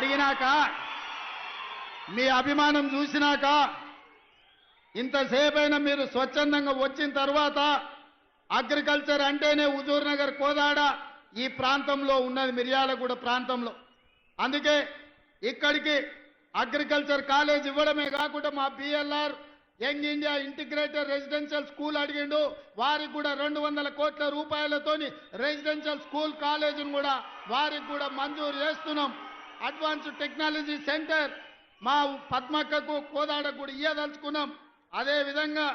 అడిగినాక మీ అభిమానం చూసినాక ఇంతసేపైనా మీరు స్వచ్ఛందంగా వచ్చిన తర్వాత అగ్రికల్చర్ అంటేనే హుజూర్ నగర్ కోదాడ ఈ ప్రాంతంలో ఉన్నది మిర్యాలగూడ ప్రాంతంలో. అందుకే ఇక్కడికి అగ్రికల్చర్ కాలేజ్ ఇవ్వడమే కాకుండా మా BLR young India integrated residential school అడిగిండు. వారికి కూడా రెండు వందల కోట్ల రూపాయలతోని రెసిడెన్షియల్ స్కూల్ కాలేజీని కూడా వారికి కూడా మంజూరు చేస్తున్నాం. అడ్వాన్స్ టెక్నాలజీ సెంటర్ మా పద్మక్కకు కోదాడకు కూడా ఇయ్యదలుచుకున్నాం. అదే విధంగా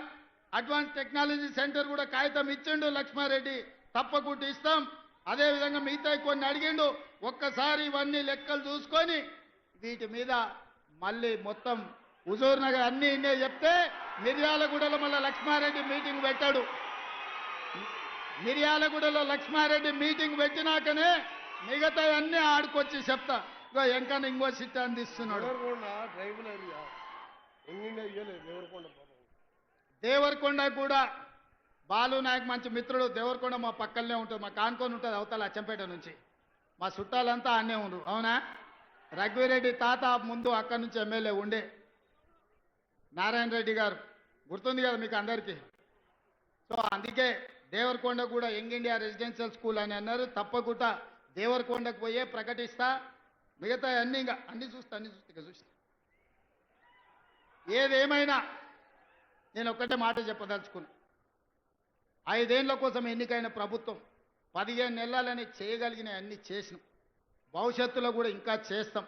అడ్వాన్స్ టెక్నాలజీ సెంటర్ కూడా కాగితం ఇచ్చిండు లక్ష్మారెడ్డి. తప్పకుండా ఇస్తాం. అదే విధంగా మిగతా కొన్ని అడిగిండు. ఒక్కసారి ఇవన్నీ లెక్కలు చూసుకొని వీటి మీద మళ్ళీ మొత్తం హుజూర్ నగర్ అన్ని ఇన్నే చెప్తే మిర్యాలగూడలో మళ్ళీ లక్ష్మారెడ్డి మీటింగ్ పెట్టాడు. మిర్యాలగూడలో లక్ష్మారెడ్డి మీటింగ్ పెట్టినాకనే మిగతా అన్నీ ఆడుకొచ్చి చెప్తా. ఎంకన్నా ఇంకో సిట్ అందిస్తున్నాడు దేవరకొండ కూడా బాలు నాయక్ మంచి మిత్రుడు. దేవరకొండ మా పక్కనే ఉంటుంది. మా కానుకొని ఉంటుంది అవతల అచ్చంపేట నుంచి. మా చుట్టాలంతా అన్నే ఉండరు అవునా? రఘువీరెడ్డి తాత ముందు అక్కడి నుంచి ఎమ్మెల్యే ఉండే. నారాయణ రెడ్డి గారు. గుర్తుంది కదా మీకు అందరికీ? సో అందుకే దేవరకొండ కూడా యంగ్ ఇండియా రెసిడెన్షియల్ స్కూల్ అని అన్నారు. తప్పకుండా దేవరకొండకు పోయే ప్రకటిస్తా. మిగతా అన్ని ఇంకా అన్ని చూస్తా అన్ని చూస్తా ఇక చూస్తా ఏదేమైనా నేను ఒక్కటే మాట చెప్పదలుచుకున్నా. ఐదేళ్ళ కోసం ఎన్నికైన ప్రభుత్వం పదిహేను నెలలని చేయగలిగిన అన్ని చేసినాం. భవిష్యత్తులో కూడా ఇంకా చేస్తాం.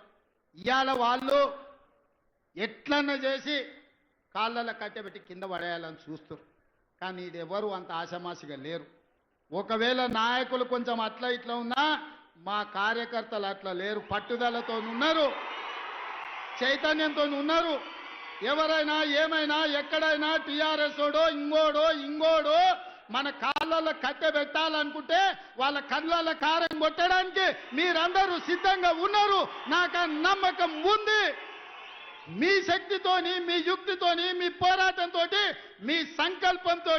ఇవాళ వాళ్ళు ఎట్లన్నా చేసి కాళ్ళలో కట్టెబెట్టి కింద పడేయాలని చూస్తారు కానీ ఇది ఎవరు అంత ఆశామాసిగా లేరు. ఒకవేళ నాయకులు కొంచెం అట్లా ఇట్లా ఉన్నా మా కార్యకర్తలు అట్లా లేరు పట్టుదలతో ఉన్నారు చైతన్యంతో ఉన్నారు. ఎవరైనా ఏమైనా ఎక్కడైనా టీఆర్ఎస్డో ఇంగోడో ఇంగోడో మన కాళ్ళలో కట్టె పెట్టాలనుకుంటే వాళ్ళ కళ్ళలో కారం కొట్టడానికి మీరందరూ సిద్ధంగా ఉన్నారు. నాకు నమ్మకం ఉంది. మీ శక్తితోని మీ యుక్తితోని మీ పోరాటం మీ సంకల్పంతో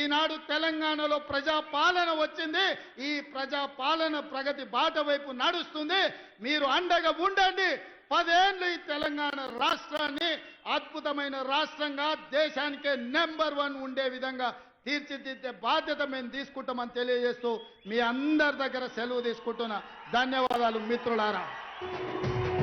ఈనాడు తెలంగాణలో ప్రజా పాలన వచ్చింది. ఈ ప్రజా పాలన ప్రగతి బాట వైపు నడుస్తుంది. మీరు అండగా ఉండండి. పదేళ్ళు ఈ తెలంగాణ రాష్ట్రాన్ని అద్భుతమైన రాష్ట్రంగా దేశానికే నెంబర్ వన్ ఉండే విధంగా తీర్చిదిద్దే బాధ్యత మేము తీసుకుంటామని తెలియజేస్తూ మీ అందరి దగ్గర సెలవు తీసుకుంటున్నా. ధన్యవాదాలు మిత్రులారా.